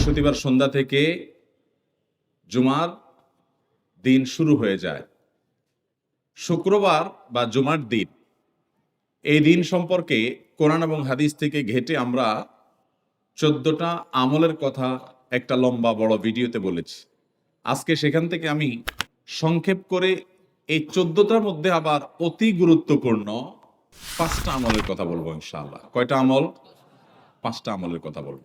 বৃহস্পতিবার সন্ধ্যা থেকে জুমার দিন শুরু হয়ে যায়। শুক্রবার বা জুমার দিন, এই দিন সম্পর্কে কোরআন এবং হাদিস থেকে ঘেটে আমরা চোদ্দটা আমলের কথা একটা লম্বা বড় ভিডিওতে বলেছি। আজকে সেখান থেকে আমি সংক্ষেপ করে এই চোদ্দটার মধ্যে আবার অতি গুরুত্বপূর্ণ পাঁচটা আমলের কথা বলব ইনশাআল্লাহ। কয়টা আমল? পাঁচটা আমলের কথা বলব।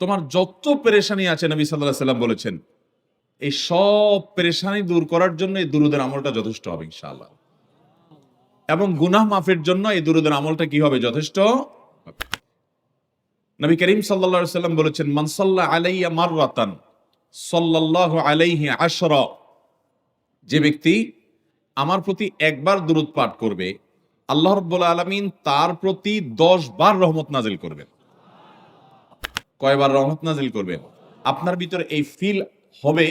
তোমার যত পেরেশানি আছে নবী সাল্লাহ সাল্লাম বলেছেন, এই সব পেরেশানি দূর করার জন্য এই দুরুদের আমলটা যথেষ্ট হবে ইনশাআল্লাহ। এবং গুনাহ মাফের জন্য এই দুরুদের আমলটা কি হবে যথেষ্ট। নবী করিম সাল্লা সাল্লাম বলেছেন মানসাল্লাহ আলাইয়া মাররাতান, সাল্লাল্লাহু আলাইহি আশরা। যে ব্যক্তি আমার প্রতি একবার দুরুদ পাঠ করবে, আল্লাহ রব্বুল আলমিন তার প্রতি দশ বার রহমত নাজিল করবেন। কয়বার রহমত নাজিল করবেন। আপনার ভিতরে এই ফিল হবে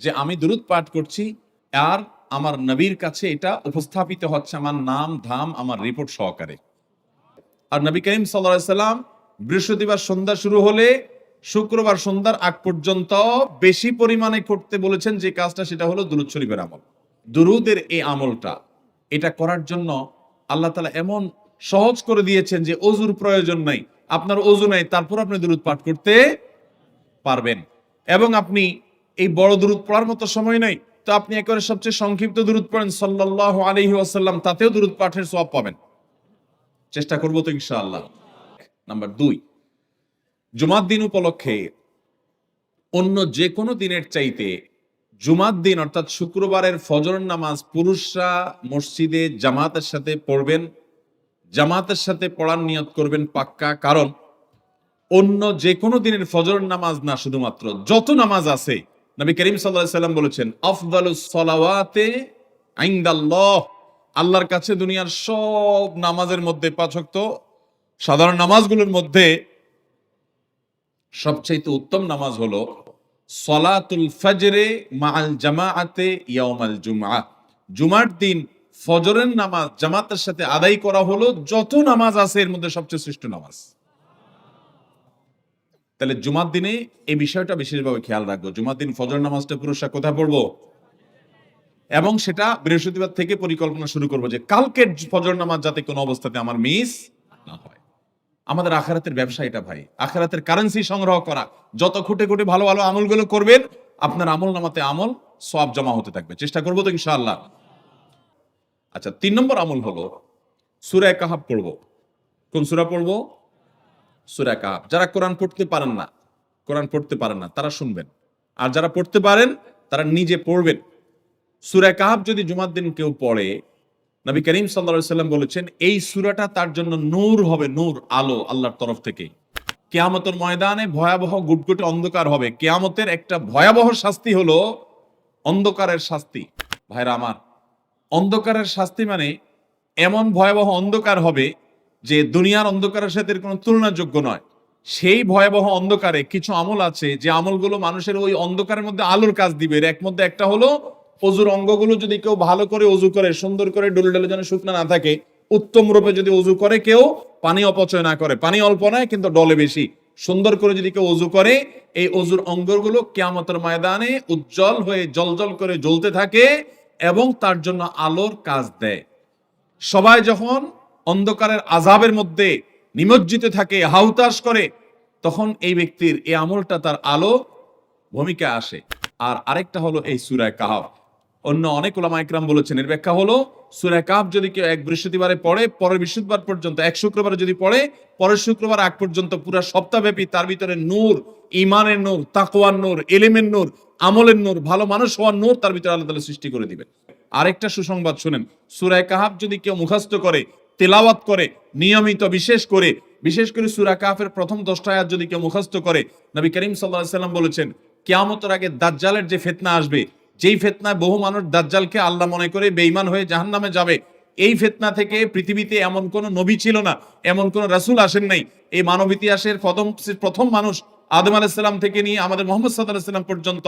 যে আমি দুরুদ পাঠ করছি আর আমার নবীর কাছে এটা উপস্থাপিত হচ্ছে আমার নাম, ধাম, আমার রিপোর্ট সহকারে। আর নবী করিম সাল্লাম বৃহস্পতিবার সন্ধ্যা শুরু হলে শুক্রবার সন্ধ্যার আগ পর্যন্ত বেশি পরিমাণে করতে বলেছেন যে কাজটা সেটা হলো দুরুদ শরীফের আমল। দুরুদের এই আমলটা, এটা করার জন্য আল্লাহ তালা এমন সহজ করে দিয়েছেন যে অজুর প্রয়োজন নাই। আপনার অজু নাই, তারপর আপনি দুরুদ পাঠ করতে পারবেন। এবং আপনি এই বড় দুরুদ পড়ার মতো সময় নাই, তো আপনি একেবারে সবচেয়ে সংক্ষিপ্ত দূরত পড়েন সাল্লাহ আলহি আসাল্লাম তাতেও দুরুদ পাঠের সব পাবেন। চেষ্টা করব তো ইনশাআল্লাহ। নাম্বার দুই, জুমার দিন উপলক্ষে অন্য যে কোনো দিনের চাইতে জুমার দিন, অর্থাৎ শুক্রবারের ফজর নামাজ পুরুষরা মসজিদে জামাতের সাথে পড়বেন জামাতের সাথে পড়ার নিয়ত করবেন পাক্কা, কারণ অন্য যে কোনো দিনের ফজর নামাজ না শুধুমাত্র, যত নামাজ আছে, নবী করিম সাল্লাম বলেছেন, আফদালুস সলাওয়াতে আইন্দাল্লাহ। আল্লাহর কাছে দুনিয়ার সব নামাজের মধ্যে পাচক সাধারণ নামাজগুলোর মধ্যে সবচাইতে উত্তম নামাজ হলো সলাতুল ফজরে মাল জামাআতে ইয়াউমাল জুমআ জুমার দিন ফজরের নামাজ জামাতের সাথে আদায় করা হলো, যত নামাজ আছে এর মধ্যে সবচেয়ে শ্রেষ্ঠ নামাজ। তাহলে জুমার দিনে এই বিষয়টা বিশেষভাবে খেয়াল রাখব। জুমার দিন ফজর নামাজটা পুরুষরা কোথায় পড়ব? এবং সেটা বৃহস্পতিবার থেকে পরিকল্পনা শুরু করব যে কালকের ফজর নামাজ যাতে কোনো অবস্থাতে আমার মিস না হয়। আমাদের আখারাতের ব্যবসা এটা ভাই। আখারাতের কারেন্সি সংগ্রহ করা। যত খুঁটে খুঁটে ভালো ভালো আমলগুলো করবেন, আপনার আমল নামাতে আমল সব জমা হতে থাকবে। চেষ্টা করব তো ইনশাআল্লাহ। আচ্ছা তিন নম্বর আমল হলো সুরায় কাহাব পড়ব। কোন সুরা পড়ব? সুরা কাহাব যারা কোরআন পড়তে পারেন না, কোরআন পড়তে পারেন না, তারা শুনবেন। আর যারা পড়তে পারেন, তারা নিজে পড়বেন। সুরা কাহাব যদি জুমার দিন কেউ পড়ে, নবী করিম সাল্লা সাল্লাম বলেছেন, এই সুরাটা তার জন্য নূর হবে, নূর, আলো আল্লাহর তরফ থেকে। কেয়ামতের ময়দানে ভয়াবহ গুটগুটে অন্ধকার হবে। কেয়ামতের একটা ভয়াবহ শাস্তি হলো অন্ধকারের শাস্তি। ভাইরা আমার অন্ধকারের শাস্তি মানে এমন ভয়াবহ অন্ধকার হবে যে দুনিয়ার অন্ধকারের সাথে কোনো তুলনাযোগ্য নয়। সেই ভয়াবহ অন্ধকারে কিছু আমল আছে যে আমলগুলো মানুষের ওই অন্ধকারের মধ্যে আলোর কাজ দিবে। এর এক মধ্যে একটা হলো অজুর অঙ্গগুলো যদি কেউ ভালো করে অজু করে, সুন্দর করে ডলে ডলে যেন শুকনা না থাকে, উত্তম রূপে যদি অজু করে কেউ, পানি অপচয় না করে। পানি অল্প নয়, কিন্তু ডলে বেশি। সুন্দর করে যদি কেউ অজু করে, এই অজুর অঙ্গগুলো কেয়ামতের ময়দানে উজ্জ্বল হয়ে জলজল করে জ্বলতে থাকে। এবং তার জন্য আলোর কাজ দেয়। সবাই যখন অন্ধকারের আজাবের মধ্যে নিমজ্জিত থাকে হাউতাস করে, তখন এই ব্যক্তির এই আমলটা তার আলো ভূমিকা আসে। আর আরেকটা হলো এই সুরায় কাহাফ। অন্য অনেক ওলামা একরাম বলেছেন। এর ব্যাখ্যা হলো সুরায় কাহাফ যদি কেউ এক বৃহস্পতিবারে পড়ে, পরের বৃহস্পতিবার পর্যন্ত, এক শুক্রবারে যদি পড়ে, পরের শুক্রবার আগ পর্যন্ত পুরো সপ্তাহব্যাপী তার ভিতরে নূর ইমানের নূর, তাকওয়ার নূর, এলেমের নূর, আমলের নূর, ভালো মানুষ হওয়ার নূর তার ভিতরে আল্লাহ তাআলা সৃষ্টি করে দিবেন। আরেকটা সুসংবাদ শুনেন সুরায় কাহাফ যদি কেউ মুখস্থ করে, তেলাওয়াত করে, নিয়মিত বিশেষ করে বিশেষ করে সুরা কাহাফের প্রথম দশটা আয়াত যদি কেউ মুখস্থ করে, নবী করিম আলাইহি সাল্লাম বলেছেন, কিয়ামতের আগে দাজ্জালের যে ফিতনা আসবে যেই ফেতনায় বহু মানুষ দাজ্জালকে আল্লাহ মনে করে বেইমান হয়ে জাহান নামে যাবে, এই ফেতনা থেকে পৃথিবীতে এমন কোন নবী ছিল না, এমন কোন রাসুল আসেন নাই। এই মানব ইতিহাসের প্রথম প্রথম মানুষ আদম আলাহিসাল্লাম থেকে নিয়ে আমাদের মোহাম্মদ সাদ আলাহিসাল্লাম পর্যন্ত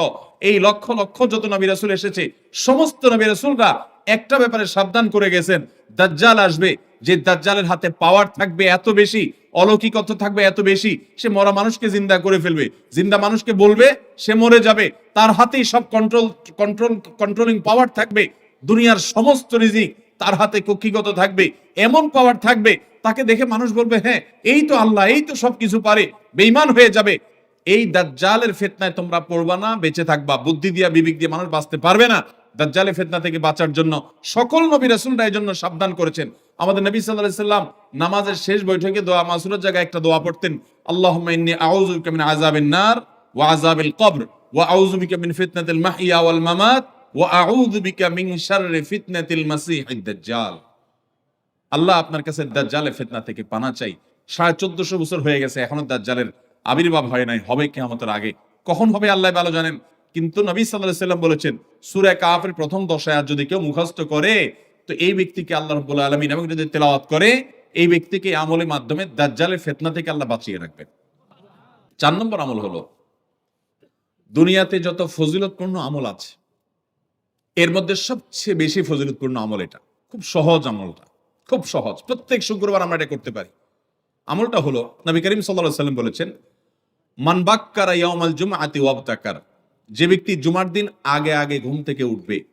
এই লক্ষ লক্ষ যত নবী রাসুল এসেছে, সমস্ত নবী রাসূলরা একটা ব্যাপারে সাবধান করে গেছেন, দাজ্জাল আসবে। যে দাজ্জালের হাতে পাওয়ার থাকবে এত বেশি অলৌকিকত্ব থাকবে এত বেশি, সে মরা মানুষকে জিন্দা করে ফেলবে। জিন্দা মানুষকে বলবে, সে মরে যাবে। তার হাতেই সব কন্ট্রোল কন্ট্রোল কন্ট্রোলিং পাওয়ার থাকবে। দুনিয়ার সমস্ত রিজিক তার হাতে কক্ষিগত থাকবে। এমন পাওয়ার থাকবে, তাকে দেখে মানুষ বলবে হ্যাঁ এই তো আল্লাহ, এই তো সবকিছু পারে বেইমান হয়ে যাবে। এই দাজ্জালের ফেতনায় তোমরা পড়বা না, বেঁচে থাকবা। বুদ্ধি দিয়া বিবেক দিয়ে মানুষ বাঁচতে পারবে না। দাজ্জালের ফেতনা থেকে বাঁচার জন্য সকল নবী রাসূলরা এই জন্য সাবধান করেছেন। আমাদের নবী সাল্লাল্লাহু আলাইহি সাল্লাম নামাজের শেষ বৈঠকে দোয়া, মাসুরের জায়গায় একটা দোয়া পড়তেন, আল্লাহুম্মা ইন্নী আউযু বিকা মিন আযাবিন নার ওয়া আযাবিল কবর ওয়া আউযু বিকা মিন ফিতনাতিল মাহইয়া ওয়াল মামাত ওয়া আউযু বিকা মিন শাররি ফিতনাতিল মাসীহিদ দাজ্জাল। আল্লাহ আপনার কাছে দাজ্জালের ফিতনা থেকে পানা চাই। সাড়ে চোদ্দশো বছর হয়ে গেছে, এখনও দাজ্জালের আবির্ভাব হয় নাই, হবে কেয়ামতের আগে। কখন হবে আল্লাহ ভালো জানেন? কিন্তু নবী সাল্লাহ সাল্লাম বলেছেন, সুরে কাফের প্রথম দশায় আর যদি কেউ মুখস্থ করে, তো এই ব্যক্তিকে আল্লাহ রব্বুল আলমিন এবং যদি তেলাওয়াত করে, এই ব্যক্তিকে আমলের মাধ্যমে দাজ্জালের ফেতনা থেকে আল্লাহ বাঁচিয়ে রাখবেন। চার নম্বর আমল হলো, দুনিয়াতে যত ফজিলতপূর্ণ আমল আছে, এর মধ্যে সবচেয়ে বেশি ফজিলতপূর্ণ আমল এটা। খুব সহজ আমলটা, খুব সহজ। প্রত্যেক শুক্রবার আমরা এটা করতে পারি। আমলটা হলো, নবী করিম সাল্লাল্লাহু সাল্লাম বলেছেন, মান বাক্কারা ইয়াউমাল জুমআতি ওয়াবতাকার। যে ব্যক্তি জুমার দিন আগে আগে ঘুম থেকে উঠবে,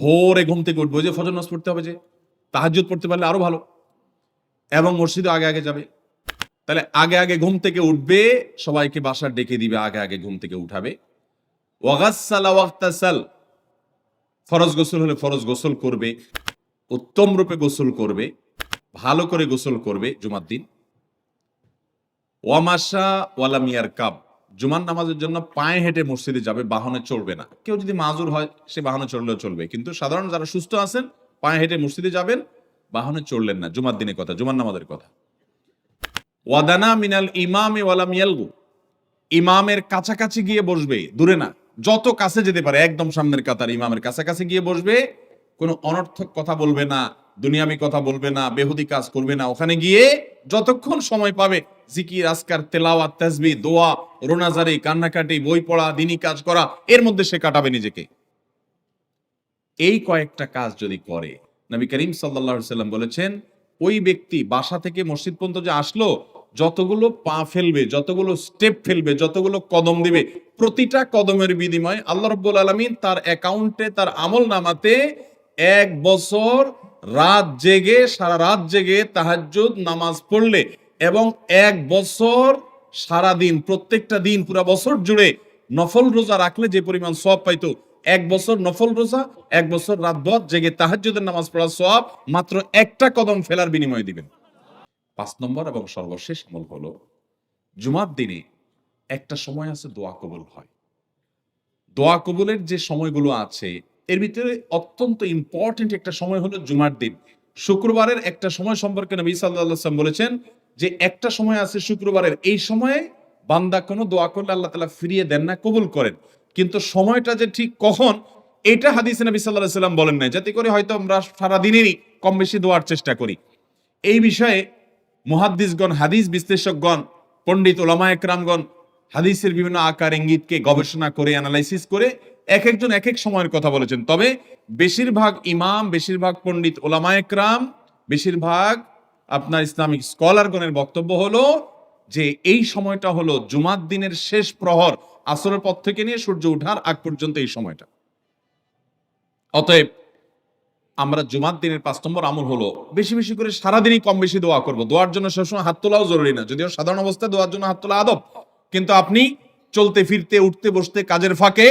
ভোরে ঘুম থেকে উঠবে যে ফজর নামাজ পড়তে হবে যে, তাহাজ্জুদ পড়তে পারলে আরও ভালো। এবং মসজিদে আগে আগে যাবে। তাহলে আগে আগে ঘুম থেকে উঠবে, সবাইকে বাসার ডেকে দিবে, আগে আগে ঘুম থেকে উঠাবে। ওয়াগাসালা ফরজ গোসল হলে ফরজ গোসল করবে, উত্তম রূপে গোসল করবে, ভালো করে গোসল করবে জুমার দিন। ওয়ামাশা ওয়ালামিয়ার কাব জুমার নামাজের জন্য পায়ে হেঁটে মসজিদে যাবে, বাহনে চড়বে না। কেউ যদি মাজুর হয়, সে বাহনে চড়লেও চলবে। কিন্তু সাধারণ যারা সুস্থ আছেন, পায়ে হেঁটে মসজিদে যাবেন, বাহনে চড়লেন না। জুমার দিনের কথা, জুমার নামাজের কথা। ওয়াদানা মিনাল ইমামে ওয়ালাম ইয়ালগু। ইমামের কাছাকাছি গিয়ে বসবে, দূরে না। যত কাছে যেতে পারে, একদম সামনের কাতার ইমামের কাছাকাছি গিয়ে বসবে, কোনো অনর্থক কথা বলবে না। দুনিয়ামি কথা বলবে না, বেহুদি কাজ করবে না। ওখানে গিয়ে যতক্ষণ সময় পাবে জিকির আসকার তেলাওয়াত তাসবি দোয়া, রোনাজারি, কান্নাকাটি, বই পড়া, দিনী কাজ করা, এর মধ্যে সে কাটাবে নিজেকে। এই কয়েকটা কাজ যদি করে, নবী করিম আলাইহি সাল্লাম বলেছেন, ওই ব্যক্তি বাসা থেকে মসজিদ পর্যন্ত যে আসলো, যতগুলো পা ফেলবে, যতগুলো স্টেপ ফেলবে, যতগুলো কদম দিবে, প্রতিটা কদমের বিনিময়ে আল্লাহ রব্বুল আলমিন তার অ্যাকাউন্টে তার আমল নামাতে এক বছর রাত জেগে, সারা রাত জেগে তাহাজ্জুদ, নামাজ পড়লে এবং এক বছর সারা দিন প্রত্যেকটা দিন, পুরো বছর জুড়ে নফল রোজা রাখলে যে পরিমাণ সব পাইতো, এক বছর নফল রোজা, এক বছর রাত বদ জেগে তাহাজ্জুদের নামাজ পড়ার সব মাত্র একটা কদম ফেলার বিনিময়ে দিবেন। পাঁচ নম্বর এবং সর্বশেষ আমল হলো, জুমার দিনে একটা সময় আছে দোয়া কবুল হয়। দোয়া কবুলের যে সময়গুলো আছে এর ভিতরে অত্যন্ত ইম্পর্টেন্ট একটা সময় হলো জুমার দিন। শুক্রবারের একটা সময় সম্পর্কে নবী আলাইহি বলেছেন যে একটা সময় আছে শুক্রবারের, এই সময়ে বান্দা কোনো দোয়া করলে আল্লাহ তাআলা ফিরিয়ে দেন না, কবুল করেন। কিন্তু সময়টা যে ঠিক কখন, এটা হাদিসে নবী আলাইহি সাল্লাম বলেন নাই। যাতে করে হয়তো আমরা সারা দিনেরই কম বেশি দোয়ার চেষ্টা করি। এই বিষয়ে মুহাদ্দিসগণ, হাদিস বিশ্লেষকগণ, পণ্ডিত ওলামা একরামগণ হাদিসের বিভিন্ন আকার, ইঙ্গিতকে গবেষণা করে অ্যানালাইসিস করে এক একজন এক এক সময়ের কথা বলেছেন। তবে বেশিরভাগ ইমাম, বেশিরভাগ পণ্ডিত ওলামা একরাম বেশিরভাগ আপনার ইসলামিক স্কলারগণের বক্তব্য হলো যে এই সময়টা হলো জুমার দিনের শেষ প্রহর, আসরের পর থেকে নিয়ে সূর্য ওঠার আগ পর্যন্ত এই সময়টা। অতএব আমরা জুমার দিনের পাঁচ নম্বর আমল হলো বেশি বেশি করে সারাদিনই কম বেশি দোয়া করব। দোয়ার জন্য সবসময় হাত তোলাও জরুরি না। যদিও সাধারণ অবস্থায় দোয়ার জন্য হাত তোলা আদব, কিন্তু আপনি চলতে, ফিরতে, উঠতে, বসতে, কাজের ফাঁকে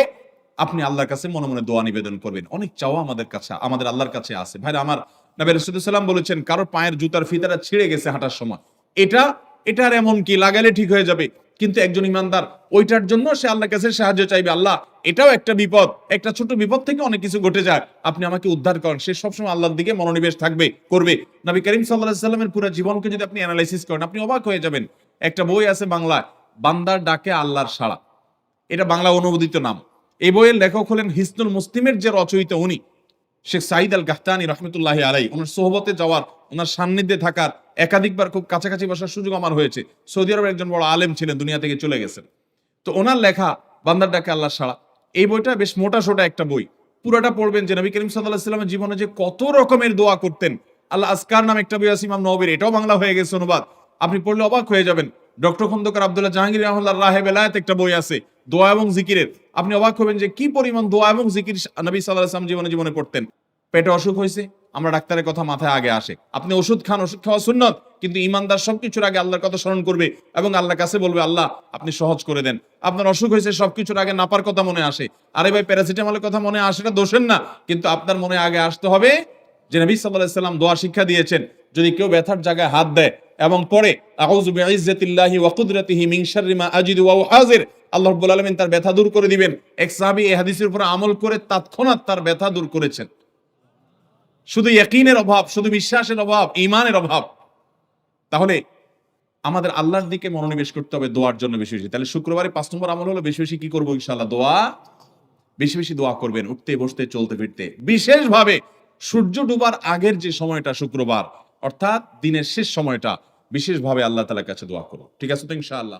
আপনি আল্লাহর কাছে মনে মনে দোয়া নিবেদন করবেন। অনেক চাওয়া আমাদের কাছে, আমাদের আল্লাহর কাছে আছে। ভাইরা, আমার নবী রাসূলুল্লাহ বলেছেন কারও পায়ের জুতার ফিতাটা ছিঁড়ে গেছে হাঁটার সময়। এটা, এটার এমন কি? লাগালে ঠিক হয়ে যাবে। কিন্তু একজন ইমানদার, ওইটার জন্য সে আল্লাহর কাছে সাহায্য চাইবে। আল্লাহ, এটাও একটা বিপদ। একটা ছোট বিপদ থেকে অনেক কিছু ঘটে যায়। আপনি আমাকে উদ্ধার করেন। সে সবসময় আল্লাহর দিকে মনোনিবেশ থাকবে, করবে। নবী করিম সাল্লাহ সাল্লামের পুরো জীবনকে যদি আপনি অ্যানালাইসিস করেন, আপনি অবাক হয়ে যাবেন। একটা বই আছে বাংলায়, বান্দার ডাকে আল্লাহর সাড়া। এটা বাংলা অনুবাদিত নাম। এই বইয়ের লেখক হলেন হিসনুল মুসলিমের যে রচয়িতা উনি, শেখ সাইদ আল গাহতানি রহমতুল্লাহ আলাই ওনার সোহবতে যাওয়ার, ওনার সান্নিধ্যে থাকার, একাধিকবার খুব কাছাকাছি বসার সুযোগ আমার হয়েছে। সৌদি আরবের একজন বড় আলেম ছিলেন, দুনিয়া থেকে চলে গেছেন। তো ওনার লেখা, বান্দার ডাকে আল্লাহ সাড়া, এই বইটা বেশ মোটা সোটা একটা বই। পুরোটা পড়বেন যে নবী করিম সাল্লাহ সাল্লামের জীবনে যে কত রকমের দোয়া করতেন। আল্লাহ আসকার নাম একটা বই আছে, ইমাম নবীর এটাও বাংলা হয়ে গেছে অনুবাদ। আপনি পড়লে অবাক হয়ে যাবেন। ডক্টর খন্দকার আব্দুল্লাহ জাহাঙ্গীর রহমুল্লাহ রাহে বেলায়েত একটা বই আছে দোয়া এবং জিকিরের। আপনি অবাক হবেন যে কি পরিমাণ দোয়া এবং জিকির নবী সাল্লাহ আসলাম জীবনে জীবনে পড়তেন পেটে অসুখ হয়েছে, আমরা ডাক্তারের কথা মাথায় আগে আসে। আপনি ওষুধ খান, ওষুধ খাওয়া সুন্নত, কিন্তু ইমানদার সবকিছুর আগে আল্লাহর কথা স্মরণ করবে এবং আল্লাহর কাছে বলবে, আল্লাহ, আপনি সহজ করে দেন। আপনার অসুখ হয়েছে, সবকিছুর আগে নাপার কথা মনে আসে। আরে ভাই, প্যারাসিটামলের কথা মনে আসে, এটা দোষের না। কিন্তু আপনার মনে আগে আসতে হবে যে নবী সাল্লাহ সাল্লাম দোয়া শিক্ষা দিয়েছেন, যদি কেউ ব্যথার জায়গায় হাত দেয়। এবং পরে আল্লাহ রাব্বুল আলামিন তার ব্যথা দূর করে দিবেন। এক সাহাবী এই হাদিসের উপর আমল করে তৎক্ষণাৎ তার ব্যথা দূর করেছেন। শুধু ইয়াকিনের অভাব, শুধু বিশ্বাসের অভাব ইমানের অভাব। তাহলে আমাদের আল্লাহর দিকে মনোনিবেশ করতে হবে দোয়ার জন্য বেশি বেশি। তাহলে শুক্রবারে পাঁচ নম্বর আমল হলো বেশি বেশি কি করব ইনশাল্লাহ দোয়া। বেশি বেশি দোয়া করবেন, উঠতে, বসতে, চলতে, ফিরতে। বিশেষভাবে সূর্য ডুবার আগের যে সময়টা শুক্রবার, অর্থাৎ দিনের শেষ সময়টা, বিশেষভাবে আল্লাহ তালার কাছে দোয়া করো ঠিক আছে তো ইনশাআল্লাহ?